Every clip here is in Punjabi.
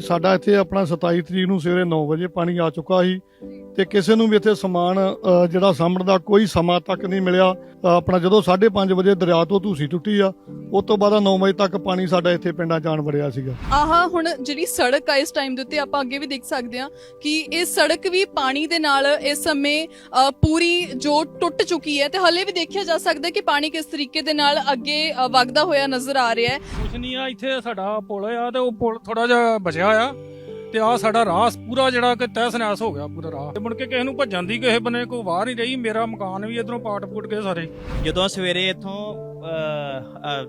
ਸਾਡਾ ਇੱਥੇ ਆਪਣਾ 27 ਤਰੀਕ ਨੂੰ ਸਵੇਰੇ 9 ਵਜੇ ਪਾਣੀ ਆ ਚੁੱਕਾ ਸੀ ਤੇ ਕਿਸੇ ਨੂੰ ਵੀ ਇੱਥੇ ਸਮਾਨ ਜਿਹੜਾ ਸਾਂਭਣ ਦਾ ਕੋਈ ਸਮਾਂ ਤੱਕ ਨਹੀਂ ਮਿਲਿਆ। ਆਪਣਾ ਜਦੋਂ 5:30 ਵਜੇ ਦਰਿਆ ਤੋਂ ਧੂਸੀ ਟੁੱਟੀ ਆ ਉਸ ਤੋਂ ਬਾਅਦ 9 ਵਜੇ ਤੱਕ ਪਾਣੀ ਸਾਡਾ ਇੱਥੇ ਪਿੰਡਾਂ ਜਾਣ ਵੜਿਆ ਸੀਗਾ। ਆਹ ਹੁਣ ਜਿਹੜੀ ਸੜਕ ਆ ਇਸ ਟਾਈਮ ਦੇ ਉੱਤੇ ਆਪਾਂ ਅੱਗੇ ਵੀ ਦੇਖ ਸਕਦੇ ਹਾਂ ਕਿ ਇਹ ਸੜਕ ਵੀ ਪਾਣੀ ਦੇ ਨਾਲ ਇਸ ਸਮੇਂ ਪੂਰੀ ਜੋ ਟੁੱਟ ਚੁੱਕੀ ਹੈ ਤੇ ਹਲੇ ਵੀ ਦੇਖਿਆ ਜਾ ਸਕਦਾ ਕਿ ਪਾਣੀ ਕਿਸ ਤਰੀਕੇ ਦੇ ਨਾਲ ਅੱਗੇ ਵਗਦਾ ਹੋਇਆ ਨਜ਼ਰ ਆ ਰਿਹਾ ਹੈ। ਕੁਛ ਨਹੀਂ ਆ ਇੱਥੇ ਸਾਡਾ ਪੁਲ ਆ ਤੇ ਉਹ ਪੁਲ ਥੋੜਾ ਜਿਹਾ ਬਚਿਆ ਆ ਤੇ ਆ ਸਾਡਾ ਰਾਹ ਪੂਰਾ ਜਿਹੜਾ ਕਿ ਤਹਿਸ ਨਹਿਸ ਹੋ ਗਿਆ, ਪੂਰਾ ਰਾਹ ਤੇ ਮੁੜ ਕੇ ਕਿਸੇ ਨੂੰ ਭੱਜਣ ਦੀ ਕਿਸੇ ਬੰਨੇ ਕੋਈ ਵਾਰ ਨਹੀਂ ਰਹੀ, ਮੇਰਾ ਮਕਾਨ ਵੀ ਇਧਰੋਂ ਪਾਟ ਪੁੱਟ ਗਏ ਸਾਰੇ। ਜਦੋਂ ਸਵੇਰੇ ਇੱਥੋਂ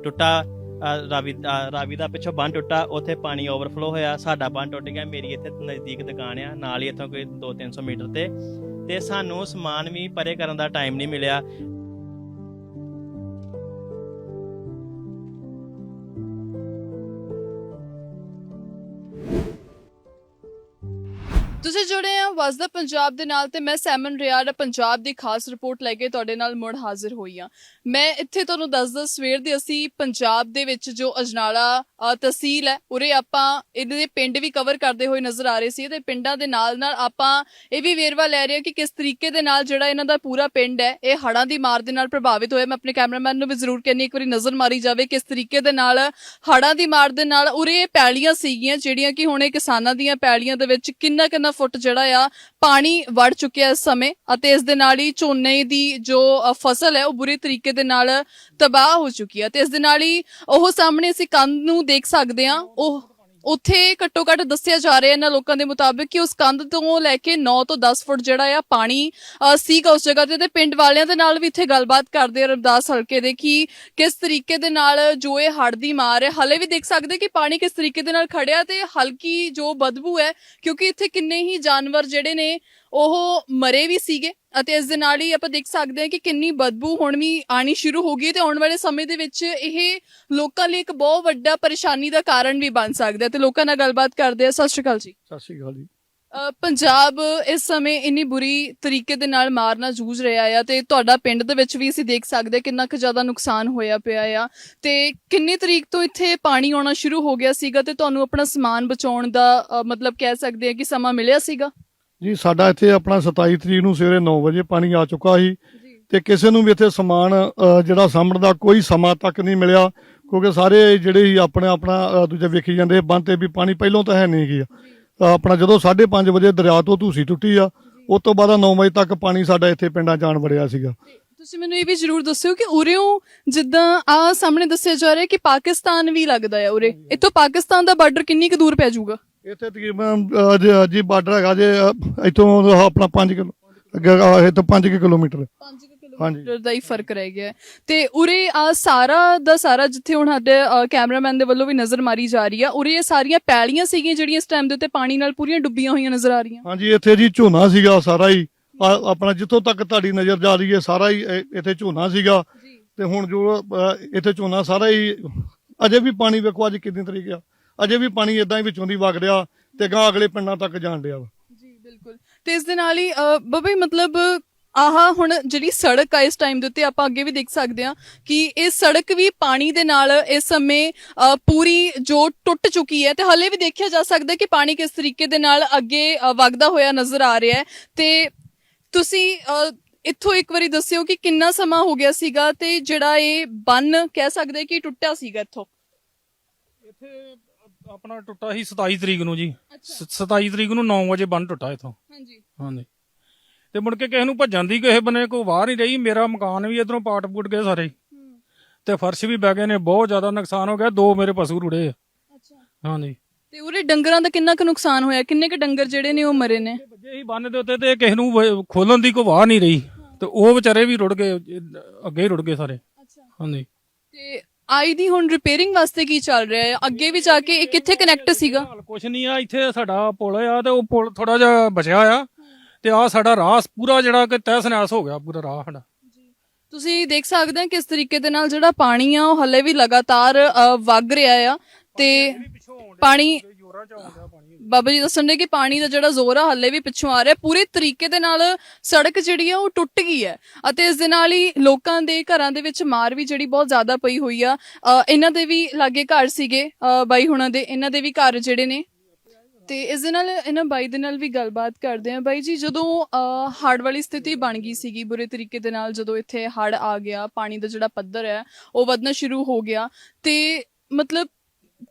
ਟੁੱਟਾ ਰਾਵੀ ਰਾਵੀ ਦਾ ਪਿੱਛੋਂ ਬੰਨ ਟੁੱਟਾ, ਉੱਥੇ ਪਾਣੀ ਓਵਰਫਲੋ ਹੋਇਆ, ਸਾਡਾ ਬੰਨ ਟੁੱਟ ਗਿਆ, ਮੇਰੀ ਇੱਥੇ ਨਜ਼ਦੀਕ ਦੁਕਾਨ ਆ, ਨਾਲ ਹੀ ਇੱਥੋਂ ਕੋਈ 2-300 ਮੀਟਰ ਤੇ। ਤੇ ਸਾਨੂੰ ਸਮਾਨ ਵੀ ਪਰੇ ਕਰਨ ਦਾ ਟਾਈਮ ਨਹੀਂ ਮਿਲਿਆ। ਤੁਸੀਂ ਜੁੜੇ ਆ ਵਸਦਾ ਪੰਜਾਬ ਦੇ ਨਾਲ ਤੇ ਮੈਂ ਸੈਮਨ ਰਿਆੜ ਪੰਜਾਬ ਦੀ ਖਾਸ ਰਿਪੋਰਟ ਲੈ ਕੇ ਤੁਹਾਡੇ ਨਾਲ ਮੁੜ ਹਾਜ਼ਰ ਹੋਈ ਆ ਮੈਂ ਇੱਥੇ ਤੁਹਾਨੂੰ ਦੱਸਦਾ, ਸਵੇਰ ਦੇ ਅਸੀਂ ਪੰਜਾਬ ਦੇ ਵਿੱਚ ਜੋ ਅਜਨਾਲਾ ਤਹਿਸੀਲ ਹੈ, ਉਰੇ ਆਪਾਂ ਇਹਦੇ ਦੇ ਪਿੰਡ ਵੀ ਕਵਰ ਕਰਦੇ ਹੋਏ ਨਜ਼ਰ ਆ ਰਹੇ ਸੀ ਤੇ ਪਿੰਡਾਂ ਦੇ ਨਾਲ ਨਾਲ ਆਪਾਂ ਇਹ ਵੀ ਵੇਰਵਾ ਲੈ ਰਹੇ ਹਾਂ ਕਿ ਕਿਸ ਤਰੀਕੇ ਦੇ ਨਾਲ ਜਿਹੜਾ ਇਹਨਾਂ ਦਾ ਪੂਰਾ ਪਿੰਡ ਹੈ, ਇਹ ਹੜਾਂ ਦੀ ਮਾਰ ਦੇ ਨਾਲ ਪ੍ਰਭਾਵਿਤ ਹੋਇਆ। ਮੈਂ ਆਪਣੇ ਕੈਮਰਾਮੈਨ ਨੂੰ ਵੀ ਜ਼ਰੂਰ ਕਹਿੰਨੀ ਇੱਕ ਵਾਰੀ ਨਜ਼ਰ ਮਾਰੀ ਜਾਵੇ ਕਿਸ ਤਰੀਕੇ ਦੇ ਨਾਲ ਹੜਾਂ ਦੀ ਮਾਰ ਦੇ ਨਾਲ ਉਰੇ ਇਹ ਪੈਲੀਆਂ ਸੀਗੀਆਂ, ਜਿਹੜੀਆਂ ਕਿ ਹੁਣ ਇਹ ਕਿਸਾਨਾਂ ਦੀਆਂ ਪੈਲੀਆਂ ਦੇ ਵਿੱਚ ਕਿੰਨਾ ਕਿੰਨਾ ਫੁੱਟ ਜਿਹੜਾ ਆ ਪਾਣੀ ਵੜ ਚੁੱਕਿਆ ਇਸ ਸਮੇਂ ਅਤੇ ਇਸ ਦੇ ਨਾਲ ਹੀ ਝੋਨੇ ਦੀ ਜੋ ਫਸਲ ਹੈ, ਉਹ ਬੁਰੇ ਤਰੀਕੇ ਦੇ ਨਾਲ ਤਬਾਹ ਹੋ ਚੁੱਕੀ ਹੈ। ਤੇ ਇਸ ਦੇ ਨਾਲ ਹੀ ਉਹ ਸਾਹਮਣੇ ਅਸੀਂ ਕੰਧ ਨੂੰ ਦੇਖ ਸਕਦੇ ਹਾਂ। ਉਹ ਉੱਥੇ ਘੱਟੋ ਘੱਟ ਦੱਸਿਆ ਜਾ ਰਿਹਾ ਇਹਨਾਂ ਲੋਕਾਂ ਦੇ ਮੁਤਾਬਿਕ ਕਿ ਉਸ ਕੰਧ ਤੋਂ ਲੈ ਕੇ 9 ਤੋਂ 10 ਫੁੱਟ ਜਿਹੜਾ ਆ ਪਾਣੀ ਸੀਗਾ ਉਸ ਜਗ੍ਹਾ ਤੇ ਤੇ ਪਿੰਡ ਵਾਲਿਆਂ ਦੇ ਨਾਲ ਵੀ ਇੱਥੇ ਗੱਲਬਾਤ ਕਰਦੇ ਆ ਰਮਦਾਸ ਹਲਕੇ ਦੇ ਕਿ ਕਿਸ ਤਰੀਕੇ ਦੇ ਨਾਲ ਜੋ ਇਹ ਹੜ੍ਹ ਦੀ ਮਾਰ ਹੈ। ਹਲੇ ਵੀ ਦੇਖ ਸਕਦੇ ਕਿ ਪਾਣੀ ਕਿਸ ਤਰੀਕੇ ਦੇ ਨਾਲ ਖੜਿਆ ਤੇ ਹਲਕੀ ਜੋ ਬਦਬੂ ਹੈ, ਕਿਉਂਕਿ ਇੱਥੇ ਕਿੰਨੇ ਹੀ ਜਾਨਵਰ ਜਿਹੜੇ ਨੇ, ਉਹ ਮਰੇ ਵੀ ਸੀਗੇ। ਅਤੇ ਇਸ ਦੇ ਨਾਲ ਹੀ ਆਪਾਂ ਦੇਖ ਸਕਦੇ ਹਾਂ ਕਿ ਕਿੰਨੀ ਬਦਬੂ ਹੁਣ ਵੀ ਆਣੀ ਸ਼ੁਰੂ ਹੋ ਗਈ ਤੇ ਆਉਣ ਵਾਲੇ ਸਮੇਂ ਦੇ ਵਿੱਚ ਇਹ ਲੋਕਾਂ ਲਈ ਇੱਕ ਬਹੁਤ ਵੱਡਾ ਪਰੇਸ਼ਾਨੀ ਦਾ ਕਾਰਨ ਵੀ ਬਣ ਸਕਦਾ ਹੈ। ਤੇ ਲੋਕਾਂ ਨਾਲ ਗੱਲਬਾਤ ਕਰਦੇ ਆ ਸਤਿ ਸ਼੍ਰੀ ਅਕਾਲ ਜੀ। ਸਤਿ ਸ਼੍ਰੀ ਅਕਾਲ ਜੀ। ਪੰਜਾਬ ਇਸ ਸਮੇਂ ਇੰਨੀ ਬੁਰੀ ਤਰੀਕੇ ਦੇ ਨਾਲ ਮਾਰ ਨਾਲ ਜੂਝ ਰਿਹਾ ਆ ਤੇ ਤੁਹਾਡਾ ਪਿੰਡ ਦੇ ਵਿੱਚ ਵੀ ਅਸੀਂ ਦੇਖ ਸਕਦੇ ਕਿੰਨਾ ਕੁ ਜ਼ਿਆਦਾ ਨੁਕਸਾਨ ਹੋਇਆ ਪਿਆ ਆ। ਤੇ ਕਿੰਨੀ ਤਰੀਕ ਤੋਂ ਇੱਥੇ ਪਾਣੀ ਆਉਣਾ ਸ਼ੁਰੂ ਹੋ ਗਿਆ ਸੀਗਾ ਤੇ ਤੁਹਾਨੂੰ ਆਪਣਾ ਸਮਾਨ ਬਚਾਉਣ ਦਾ ਮਤਲਬ ਕਹਿ ਸਕਦੇ ਹਾਂ ਕਿ ਸਮਾਂ ਮਿਲਿਆ ਸੀਗਾ? ਜੀ ਸਾਡਾ ਇੱਥੇ ਆਪਣਾ 27 ਤਰੀਕ ਨੂੰ ਸਵੇਰੇ 9 ਵਜੇ ਪਾਣੀ ਆ ਚੁੱਕਾ ਸੀ ਤੇ ਕਿਸੇ ਨੂੰ ਵੀ ਇੱਥੇ ਸਮਾਨ ਜਿਹੜਾ ਸਾਂਭਣ ਦਾ ਕੋਈ ਸਮਾਂ ਤੱਕ ਨਹੀਂ ਮਿਲਿਆ ਕਿਉਂਕਿ ਸਾਰੇ ਜਿਹੜੇ ਹੀ ਆਪਣੇ ਆਪਣਾ ਦੂਜੇ ਵੇਖੀ ਜਾਂਦੇ ਬੰਦ ਤੇ ਵੀ ਪਾਣੀ ਪਹਿਲਾਂ ਤਾਂ ਹੈ ਨਹੀਂ ਗਿਆ। ਆਪਣਾ ਜਦੋਂ 5:30 ਵਜੇ ਦਰਿਆ ਤੋਂ ਧੂਸੀ ਟੁੱਟੀ ਆ ਉਸ ਤੋਂ ਬਾਅਦ 9 ਵਜੇ ਤੱਕ ਪਾਣੀ ਸਾਡਾ ਇੱਥੇ ਪਿੰਡਾਂ ਜਾਣ ਵੜਿਆ ਸੀਗਾ। ਤੁਸੀਂ ਮੈਨੂੰ ਇਹ ਵੀ ਜ਼ਰੂਰ ਦੱਸਿਓ ਕਿ ਉਰਿਓਂ ਜਿੱਦਾਂ ਆ ਸਾਹਮਣੇ ਦੱਸਿਆ ਜਾ ਰਿਹਾ ਕਿ ਪਾਕਿਸਤਾਨ ਵੀ ਲੱਗਦਾ ਹੈ ਉਰੇ। ਇੱਥੋਂ ਪਾਕਿਸਤਾਨ ਦਾ ਬਾਰਡਰ ਕਿੰਨੀ ਕੁ ਦੂਰ ਪੈ ਜਾਊਗਾ? ਇੱਥੇ ਤਕਰੀਬਨ ਅ, ਜੀ- ਜੀ ਬਾਰਡਰ ਹੈਗਾ ਜੇ ਇੱਥੋਂ ਆਪਣਾ 5 ਕਿਲੋ ਅੱਗੇ ਇੱਥੋਂ 5 ਕਿਲੋਮੀਟਰ। 5 ਹਾਂਜੀ। ਕਿਲੋਮੀਟਰ ਦਾ ਹੀ ਫ਼ਰਕ ਰਹਿ ਗਿਆ। ਹੈ। ਤੇ ਉਰੇ ਆ ਸਾਰਾ ਦਾ ਸਾਰਾ ਜਿੱਥੇ ਹੁਣ ਸਾਡੇ ਅ, ਕੈਮਰਾਮੈਨ ਦੇ ਵੱਲੋਂ ਵੀ ਨਜ਼ਰ ਮਾਰੀ ਜਾ ਰਹੀ ਆ ਉਰੇ ਇਹ ਸਾਰੀਆਂ ਪੈਲੀਆਂ ਸੀਗੀਆਂ ਜਿਹੜੀਆਂ ਇਸ ਟਾਈਮ ਦੇ ਉੱਤੇ ਪਾਣੀ ਨਾਲ ਪੂਰੀਆਂ ਡੁੱਬੀਆਂ ਹੋਈਆਂ ਨਜ਼ਰ ਆ ਰਹੀਆਂ। ਹਾਂਜੀ ਇੱਥੇ ਜੀ ਝੋਨਾ ਸੀਗਾ ਸਾਰਾ ਹੀ। ਆ- ਆਪਣਾ ਜਿੱਥੋਂ ਤੱਕ ਤੁਹਾਡੀ ਨਜ਼ਰ ਜਾ ਰਹੀ ਹੈ ਸਾਰਾ ਹੀ ਇਹ- ਇੱਥੇ ਝੋਨਾ ਸੀਗਾ। ਤੇ ਹੁਣ ਜੋ ਇੱਥੇ ਝੋਨਾ ਸਾਰਾ ਹੀ ਅਜੇ ਵੀ ਪਾਣੀ ਵੇਖੋ ਅੱਜ ਕਿੰਨੀ ਤਰੀਕ ਆ। ਅਜੇ ਵੀ ਪਾਣੀ ਇਦਾਂ ਹੀ ਵਿੱਚੋਂ ਦੀ ਵਗ ਰਿਹਾ ਤੇ ਗਾਂ ਅਗਲੇ ਪਿੰਡਾਂ ਤੱਕ ਜਾਣ ਡਿਆ ਵਾ। ਜੀ ਬਿਲਕੁਲ। ਤੇ ਇਸ ਦੇ ਨਾਲ ਹੀ ਬਾਬਾ ਜੀ ਮਤਲਬ ਆਹ ਹੁਣ ਜਿਹੜੀ ਸੜਕ ਆ ਇਸ ਟਾਈਮ ਦੇ ਉੱਤੇ ਆਪਾਂ ਅੱਗੇ ਵੀ ਦੇਖ ਸਕਦੇ ਹਾਂ ਕਿ ਇਹ ਸੜਕ ਵੀ ਪਾਣੀ ਦੇ ਨਾਲ ਇਸ ਸਮੇਂ ਪੂਰੀ ਜੋ ਟੁੱਟ ਚੁੱਕੀ ਹੈ ਤੇ ਹਲੇ ਵੀ ਦੇਖਿਆ ਜਾ ਸਕਦਾ ਕਿ ਪਾਣੀ ਕਿਸ ਤਰੀਕੇ ਦੇ ਨਾਲ ਅੱਗੇ ਵਗਦਾ ਹੋਇਆ ਨਜ਼ਰ ਆ ਰਿਹਾ ਹੈ। ਤੇ ਤੁਸੀਂ ਇੱਥੋਂ ਇੱਕ ਵਾਰੀ ਦੱਸਿਓ ਕਿ ਕਿੰਨਾ ਸਮਾਂ ਹੋ ਗਿਆ ਸੀਗਾ ਤੇ ਜਿਹੜਾ ਇਹ ਬੰਨ ਕਹਿ ਸਕਦੇ ਕਿ ਟੁੱਟਿਆ ਸੀਗਾ ਇੱਥੋਂ? ਇੱਥੇ ਆਪਣਾ ਟੁੱਟਾ ਸੀ 27 ਤਰੀਕ ਨੂੰ ਜੀ। ਅੱਛਾ। ਸ- 27 ਤਰੀਕ ਨੂੰ 9 ਵਜੇ ਬੰਨ ਟੁੱਟਾ ਇੱਥੋਂ। ਹਾਂਜੀ। ਹਾਂਜੀ। ਤੇ ਮੁੜ ਕੇ ਕਿਸੇ ਨੂੰ ਭੱਜਣ ਦੀ ਕਿਸੇ ਬੰਨੇ ਕੋਈ ਵਾਰ ਨਹੀਂ ਰਹੀ। ਮੇਰਾ ਮਕਾਨ ਵੀ ਇਧਰੋਂ ਪਾਟ ਪੁੱਟ ਗਏ ਸਾਰੇ। ਤੇ ਫਰਸ਼ ਵੀ ਬਹਿ ਗਏ ਨੇ। ਬਹੁਤ ਜ਼ਿਆਦਾ ਨੁਕਸਾਨ ਹੋ ਗਿਆ। ਦੋ ਮੇਰੇ ਪਸ਼ੂ ਰੁੜੇ ਆ। ਅੱਛਾ। ਹਾਂਜੀ। ਤੇ ਉਰੇ ਡੰਗਰਾਂ ਦਾ ਕਿੰਨਾ ਕੁ ਨੁਕਸਾਨ ਹੋਇਆ? ਕਿੰਨੇ ਕੁ ਡੰਗਰ ਜਿਹੜੇ ਨੇ ਉਹ ਮਰੇ ਨੇ? ਵੱਜੇ ਹੀ ਬੰਨ ਦੇ ਉੱਤੇ ਤੇ ਕਿਸੇ ਨੂੰ ਵ- ਖੋਲਣ ਦੀ ਕੋਈ ਵਾਹ ਨਹੀਂ ਰਹੀ। ਤੇ ਉਹ ਵਿਚਾਰੇ ਵੀ ਰੁੜ ਗਏ। ਅੱਗੇ ਹੀ ਰੁੜ ਗਏ ਸਾਰੇ। ਅੱਛਾ। ਹਾਂਜੀ। ਤੇ ਆਈ ਦੀ ਹੁਣ ਰਿਪੇਅਰਿੰਗ ਵਾਸਤੇ ਕੀ ਚੱਲ ਰਿਹਾ ਹੈ? ਅੱਗੇ ਵੀ ਜਾ ਕੇ ਇਹ ਕਿੱਥੇ ਕਨੈਕਟ ਸੀਗਾ? ਹਾਲ ਕੁਛ ਨਹੀਂ ਆ ਇੱਥੇ ਸਾਡਾ ਪੁਲ ਆ ਤੇ ਉਹ ਪੁਲ ਥੋੜਾ ਜਿਹਾ ਬਚਿਆ ਆ। ਤੇ ਆ ਸਾਡਾ ਰਾਹ ਪੂਰਾ ਜਿਹੜਾ ਕਿ ਤਹਿਸ ਨਹਿਸ ਹੋ ਗਿਆ ਪੂਰਾ ਰਾਹ ਸਾਡਾ। ਤੁਸੀਂ ਦੇਖ ਸਕਦੇ ਹੋ ਕਿਸ ਤਰੀਕੇ ਦੇ ਨਾਲ ਜਿਹੜਾ ਪਾਣੀ ਆ ਉਹ ਹਲੇ ਵੀ ਲਗਾਤਾਰ ਅ, ਵਗ ਰਿਹਾ ਆ। ਤੇ ਪਾਣੀ ਜੋਰਾਂ ਚ ਆਉਂਦਾ ਪਾਣੀ ਬਾਬਾ ਜੀ ਦੱਸਣ ਦੇ ਕਿ ਪਾਣੀ ਦਾ ਜਿਹੜਾ ਜ਼ੋਰ ਆ ਹੱਲੇ ਵੀ ਪਿੱਛੋਂ ਆ ਰਿਹਾ। ਪੂਰੇ ਤਰੀਕੇ ਦੇ ਨਾਲ ਸੜਕ ਜਿਹੜੀ ਆ ਉਹ ਟੁੱਟ ਗਈ ਹੈ। ਅਤੇ ਇਸ ਦੇ ਨਾਲ ਹੀ ਲੋਕਾਂ ਦੇ ਘਰਾਂ ਦੇ ਵਿੱਚ ਮਾਰ ਵੀ ਜਿਹੜੀ ਬਹੁਤ ਜ਼ਿਆਦਾ ਪਈ ਹੋਈ ਆ। ਅ, ਇਹਨਾਂ ਦੇ ਵੀ ਲਾਗੇ ਘਰ ਸੀਗੇ ਅ, ਬਾਈ ਹੁਣਾਂ ਦੇ। ਇਹਨਾਂ ਦੇ ਵੀ ਘਰ ਜਿਹੜੇ ਨੇ। ਤੇ ਇਸ ਦੇ ਨਾਲ ਇਹਨਾਂ ਬਾਈ ਦੇ ਨਾਲ ਵੀ ਗੱਲਬਾਤ ਕਰਦੇ ਆ ਬਾਈ ਜੀ ਜਦੋਂ ਅਹ, ਹੜ੍ਹ ਵਾਲੀ ਸਥਿਤੀ ਬਣ ਗਈ ਸੀਗੀ ਬੁਰੇ ਤਰੀਕੇ ਦੇ ਨਾਲ ਜਦੋਂ ਇੱਥੇ ਹੜ੍ਹ ਆ ਗਿਆ ਪਾਣੀ ਦਾ ਜਿਹੜਾ ਪੱਧਰ ਹੈ ਉਹ ਵਧਣਾ ਸ਼ੁਰੂ ਹੋ ਗਿਆ। ਤੇ ਮਤਲਬ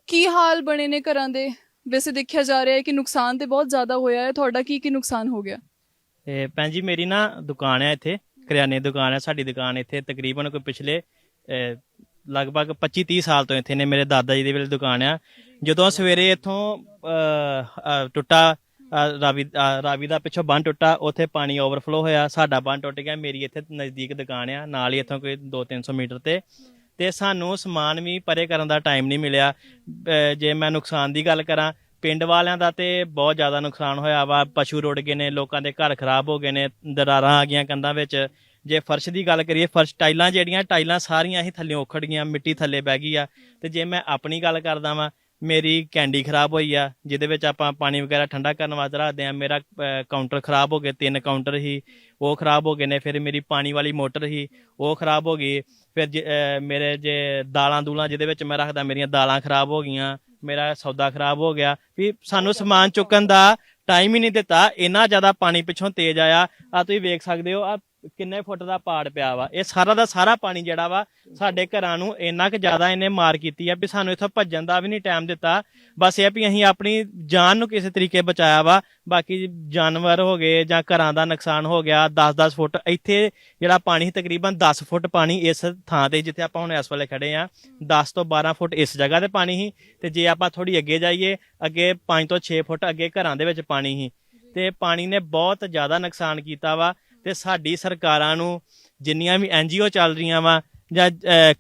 ਕੀ ਹਾਲ ਬਣੇ ਨੇ ਘਰਾਂ ਦੇ? ਵੈਸੇ ਦੇਖਿਆ ਜਾ ਰਿਹਾ ਹੈ ਕਿ ਨੁਕਸਾਨ ਤੇ ਬਹੁਤ ਜ਼ਿਆਦਾ ਹੋਇਆ ਹੈ। ਤੁਹਾਡਾ ਕੀ ਕੀ ਨੁਕਸਾਨ ਹੋ ਗਿਆ? ਤੇ ਭੈਣ ਜੀ ਮੇਰੀ ਨਾ ਦੁਕਾਨ ਹੈ ਇੱਥੇ ਕਰਿਆਨੇ ਦੀ ਦੁਕਾਨ ਹੈ ਸਾਡੀ ਦੁਕਾਨ ਇੱਥੇ ਤਕਰੀਬਨ ਕੋਈ ਪਿਛਲੇ ਅਹ, ਲਗਭਗ 25 30 ਸਾਲ ਤੋਂ ਇੱਥੇ ਨੇ ਮੇਰੇ ਦਾਦਾ ਜੀ ਦੇ ਵੇਲੇ ਦੁਕਾਨ ਆ। ਜਦੋਂ ਸਵੇਰੇ ਇੱਥੋਂ ਅਹ, ਅਹ, ਟੁੱਟਾ ਅਹ, ਰਾਵੀ ਅਹ, ਰਾਵੀ ਦਾ ਪਿੱਛੋਂ ਬੰਨ ਟੁੱਟਾ ਉੱਥੇ ਪਾਣੀ ਓਵਰਫਲੋ ਹੋਇਆ ਸਾਡਾ ਬੰਨ ਟੁੱਟ ਗਿਆ ਮੇਰੀ ਇੱਥੇ ਨਜ਼ਦੀਕ ਦੁਕਾਨ ਆ ਨਾਲ ਹੀ ਇੱਥੋਂ ਕੋਈ 2-300 ਮੀਟਰ ਤੇ। ਤੇ ਸਾਨੂੰ ਸਮਾਨ ਵੀ ਪਰੇ ਕਰਨ ਦਾ ਟਾਈਮ ਨਹੀਂ ਮਿਲਿਆ। ਜੇ ਮੈਂ ਨੁਕਸਾਨ ਦੀ ਗੱਲ ਕਰਾਂ, ਪਿੰਡ ਵਾਲਿਆਂ ਦਾ ਤੇ ਬਹੁਤ ਜ਼ਿਆਦਾ ਨੁਕਸਾਨ ਹੋਇਆ ਵਾ। ਪਸ਼ੂ ਰੁੜ ਗਏ ਨੇ, ਲੋਕਾਂ ਦੇ ਘਰ ਖਰਾਬ ਹੋ ਗਏ ਨੇ, ਦਰਾਰਾਂ ਆ ਗਈਆਂ ਕੰਧਾਂ ਵਿੱਚ। ਜੇ ਫਰਸ਼ ਦੀ ਗੱਲ ਕਰੀਏ, ਫਰਸ਼ ਟਾਈਲਾਂ ਜਿਹੜੀਆਂ, ਟਾਈਲਾਂ ਸਾਰੀਆਂ ਹੀ ਥੱਲੇ ਉਖੜ ਗਈਆਂ, ਮਿੱਟੀ ਥੱਲੇ ਬਹਿ ਗਈ ਆ। ਤੇ ਜੇ ਮੈਂ ਆਪਣੀ ਗੱਲ ਕਰਦਾ ਵਾਂ ਮੇਰੀ ਕੈਂਡੀ ਖਰਾਬ ਹੋਈ ਆ ਜਿਹਦੇ ਵਿੱਚ ਆਪਾਂ ਪਾਣੀ ਵਗੈਰਾ ਠੰਡਾ ਕਰਨ ਵਾਸਤੇ ਰੱਖਦੇ ਆ ਮੇਰਾ ਕਾਊਂਟਰ ਖਰਾਬ ਹੋ ਗਏ ਤਿੰਨ ਕਾਊਂਟਰ ਹੀ ਉਹ ਖਰਾਬ ਹੋ ਗਏ ਨੇ ਫਿਰ ਮੇਰੀ ਪਾਣੀ ਵਾਲੀ ਮੋਟਰ ਹੀ ਉਹ ਖਰਾਬ ਹੋ ਗਈ। ਫਿਰ ਜੇ, ਮੇਰੇ ਜੇ ਦਾਲਾਂ ਦੂਲਾਂ ਜਿਹਦੇ ਵਿੱਚ ਮੈਂ ਰੱਖਦਾ ਮੇਰੀਆਂ ਦਾਲਾਂ ਖਰਾਬ ਹੋ ਗਈਆਂ ਮੇਰਾ ਸੌਦਾ ਖਰਾਬ ਹੋ ਗਿਆ। ਵੀ ਸਾਨੂੰ ਸਮਾਨ ਚੁੱਕਣ ਦਾ ਟਾਈਮ ਹੀ ਨਹੀਂ ਦਿੱਤਾ ਇੰਨਾ ਜ਼ਿਆਦਾ ਪਾਣੀ ਪਿੱਛੋਂ ਤੇਜ਼ ਆਇਆ। ਆ ਤੁਸੀਂ ਵੇਖ ਸਕਦੇ ਹੋ ਆ ਕਿੰਨੇ ਫੁੱਟ ਦਾ ਪਾੜ ਪਿਆ ਵਾ? ਇਹ ਸਾਰਾ ਦਾ ਸਾਰਾ ਪਾਣੀ ਜਿਹੜਾ ਵਾ ਸਾਡੇ ਘਰਾਂ ਨੂੰ ਇੰਨਾ ਕੁ ਜ਼ਿਆਦਾ ਇਹਨੇ ਮਾਰ ਕੀਤੀ ਆ ਵੀ ਸਾਨੂੰ ਇੱਥੋਂ ਭੱਜਣ ਦਾ ਵੀ ਨਹੀਂ ਟਾਈਮ ਦਿੱਤਾ। ਬਸ ਇਹ ਵੀ ਅਸੀਂ ਆਪਣੀ ਜਾਨ ਨੂੰ ਕਿਸੇ ਤਰੀਕੇ ਬਚਾਇਆ ਵਾ। ਬਾਕੀ ਜਾਨਵਰ ਹੋ ਗਏ ਜਾਂ ਘਰਾਂ ਦਾ ਨੁਕਸਾਨ ਹੋ ਗਿਆ 10-10 ਫੁੱਟ, ਇੱਥੇ ਜਿਹੜਾ ਪਾਣੀ ਸੀ ਤਕਰੀਬਨ 10 ਫੁੱਟ ਪਾਣੀ ਇਸ ਥਾਂ ਤੇ ਜਿੱਥੇ ਆਪਾਂ ਹੁਣ ਇਸ ਵੇਲੇ ਖੜੇ ਆ 10 ਤੋਂ 12 ਫੁੱਟ ਇਸ ਜਗ੍ਹਾ ਤੇ ਪਾਣੀ ਸੀ। ਤੇ ਜੇ ਆਪਾਂ ਥੋੜੀ ਅੱਗੇ ਜਾਈਏ, ਅੱਗੇ 5 ਤੋਂ 6 ਫੁੱਟ ਅੱਗੇ ਘਰਾਂ ਦੇ ਵਿੱਚ ਪਾਣੀ ਸੀ। ਤੇ ਪਾਣੀ ਨੇ ਬਹੁਤ ਜ਼ਿਆਦਾ ਨੁਕਸਾਨ ਕੀਤਾ ਵਾ। ਤੇ ਸਾਡੀ ਸਰਕਾਰਾਂ ਨੂੰ ਜਿੰਨੀਆਂ ਵੀ ਐਨਜੀਓ ਚੱਲ ਰਹੀਆਂ ਵਾ ਜਾਂ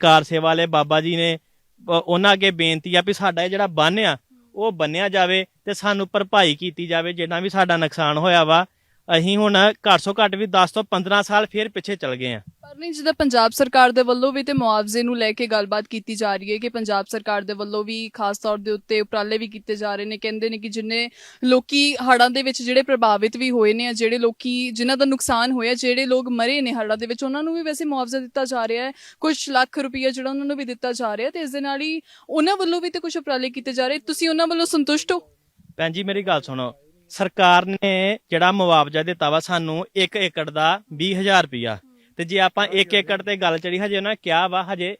ਕਾਰ ਸੇਵਾ ਵਾਲੇ ਬਾਬਾ ਜੀ ਨੇ ਉਹਨਾਂ ਅੱਗੇ ਬੇਨਤੀ ਆ ਵੀ ਸਾਡਾ ਇਹ ਜਿਹੜਾ ਬੰਨ ਆ, ਉਹ ਬੰਨਿਆ ਜਾਵੇ ਤੇ ਸਾਨੂੰ ਭਰਪਾਈ ਕੀਤੀ ਜਾਵੇ, ਜਿੰਨਾ ਵੀ ਸਾਡਾ ਨੁਕਸਾਨ ਹੋਇਆ ਵਾ ਅਸੀਂ ਹੁਣ ਘੱਟ ਤੋਂ ਘੱਟ ਵੀ 10 ਤੋਂ 15 ਸਾਲ ਫੇਰ ਪਿੱਛੇ ਚਲ ਗਏ ਆ ਪਰ ਨਹੀਂ ਜਿੱਦਾਂ ਪੰਜਾਬ ਸਰਕਾਰ ਦੇ ਵੱਲੋਂ ਵੀ ਤੇ ਮੁਆਵਜ਼ੇ ਨੂੰ ਲੈ ਕੇ ਗੱਲਬਾਤ ਕੀਤੀ ਜਾ ਰਹੀ ਹੈ ਕਿ ਪੰਜਾਬ ਸਰਕਾਰ ਦੇ ਵੱਲੋਂ ਵੀ ਖਾਸ ਤੌਰ ਦੇ ਉੱਤੇ ਉਪਰਾਲੇ ਵੀ ਕੀਤੇ ਜਾ ਰਹੇ ਨੇ ਕਹਿੰਦੇ ਨੇ ਕਿ ਜਿੰਨੇ ਲੋਕੀ ਹੜ੍ਹਾਂ ਦੇ ਵਿੱਚ ਜਿਹੜੇ ਪ੍ਰਭਾਵਿਤ ਵੀ ਹੋਏ ਨੇ ਜਿਹੜੇ ਲੋਕੀ ਜਿਨ੍ਹਾਂ ਦਾ ਨੁਕਸਾਨ ਹੋਇਆ ਜਿਹੜੇ ਲੋਕ ਮਰੇ ਨੇ ਹੜ੍ਹਾਂ ਦੇ ਵਿੱਚ ਉਹਨਾਂ ਨੂੰ ਵੀ ਵੈਸੇ ਮੁਆਵਜ਼ਾ ਦਿੱਤਾ ਜਾ ਰਿਹਾ ਹੈ। ਕੁਝ ਲੱਖ ਰੁਪਈਆ ਜਿਹੜਾ ਉਹਨਾਂ ਨੂੰ ਵੀ ਦਿੱਤਾ ਜਾ ਰਿਹਾ ਤੇ ਇਸ ਦੇ ਨਾਲ ਹੀ ਉਹਨਾਂ ਵੱਲੋਂ ਵੀ ਤੇ ਕੁਝ ਉਪਰਾਲੇ ਕੀਤੇ ਜਾ ਰਹੇ। ਤੁਸੀਂ ਉਹਨਾਂ ਵੱਲੋਂ ਸੰਤੁਸ਼ਟ ਹੋ? ਭੈਣ ਜੀ ਮੇਰੀ ਗੱਲ ਸੁਣੋ। ਸਰਕਾਰ ਨੇ ਜਿਹੜਾ ਮੁਆਵਜ਼ਾ ਦਿੱਤਾ ਵਾ ਸਾਨੂੰ 1 ਏਕੜ ਦਾ 20000 ਰੁਪਇਆ। ਤੇ ਜੇ ਆਪਾਂ 1 ਏਕੜ ਤੇ ਗੱਲ ਚੜੀ ਹਜੇ ਉਹਨਾਂ ਨੇ ਕਿਹਾ ਵਾ ਹਜੇ